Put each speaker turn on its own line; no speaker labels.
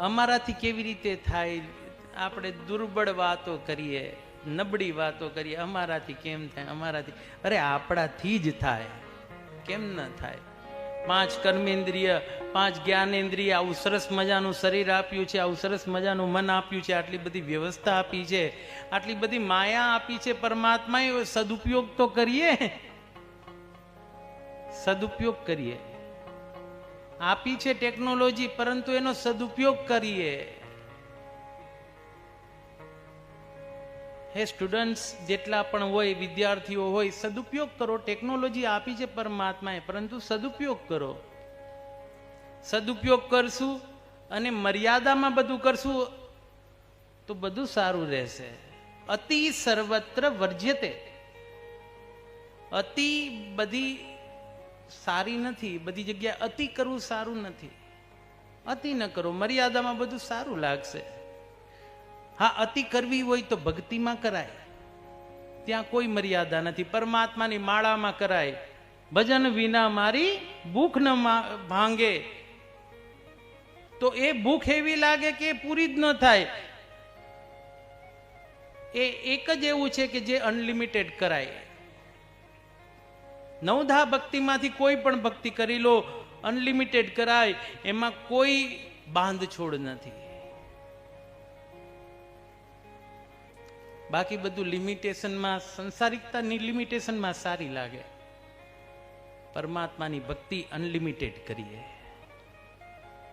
અમારાથી કેવી રીતે થાય? આપણે દુર્બળ વાતો કરીએ, નબળી વાતો કરીએ, અમારાથી કેમ થાય? અમારાથી અરે, આપણાથી જ થાય. કેમ ન થાય? પાંચ કર્મેન્દ્રિય, પાંચ જ્ઞાનેન્દ્રિય, આવું સરસ મજાનું શરીર આપ્યું છે, આવું સરસ મજાનું મન આપ્યું છે, આટલી બધી વ્યવસ્થા આપી છે, આટલી બધી માયા આપી છે, પરમાત્માએ સદુપયોગ તો કરીએ. સદુપયોગ કરીએ. આપી છે ટેકનોલોજી પરંતુ એનો સદુપયોગ કરીએ. હે સ્ટુડન્ટ્સ જેટલા પણ હોય, વિદ્યાર્થીઓ હોય, સદુપયોગ કરો ટેકનોલોજી આપી છે પરમાત્માએ, પરંતુ સદુપયોગ કરો. સદુપયોગ કરશું અને મર્યાદામાં બધું કરશું તો બધું સારું રહેશે. અતિ સર્વત્ર વર્જ્યતે. અતિ બધી સારી નથી, બધી જગ્યાએ અતિ કરવું સારું નથી. અતિ ન કરો, મર્યાદામાં બધું સારું લાગશે. હા, અતિ કરવી હોય તો ભક્તિમાં કરાય. ત્યાં કોઈ મર્યાદા નથી, પરમાત્માની માળામાં કરાય. ભજન વિના મારી ભૂખ ન ભાંગે. તો એ ભૂખ એવી લાગે કે પૂરી જ ન થાય. એ એક જ એવું છે કે જે અનલિમિટેડ કરાય. નવધા ભક્તિમાંથી કોઈ પણ ભક્તિ કરી લો, અનલિમિટેડ કરાય, એમાં કોઈ બાંધછોડ નથી. બાકી બધું લિમિટેશનમાં, સંસારિકતાની લિમિટેશનમાં સારી લાગે. પરમાત્માની ભક્તિ અનલિમિટેડ કરીએ.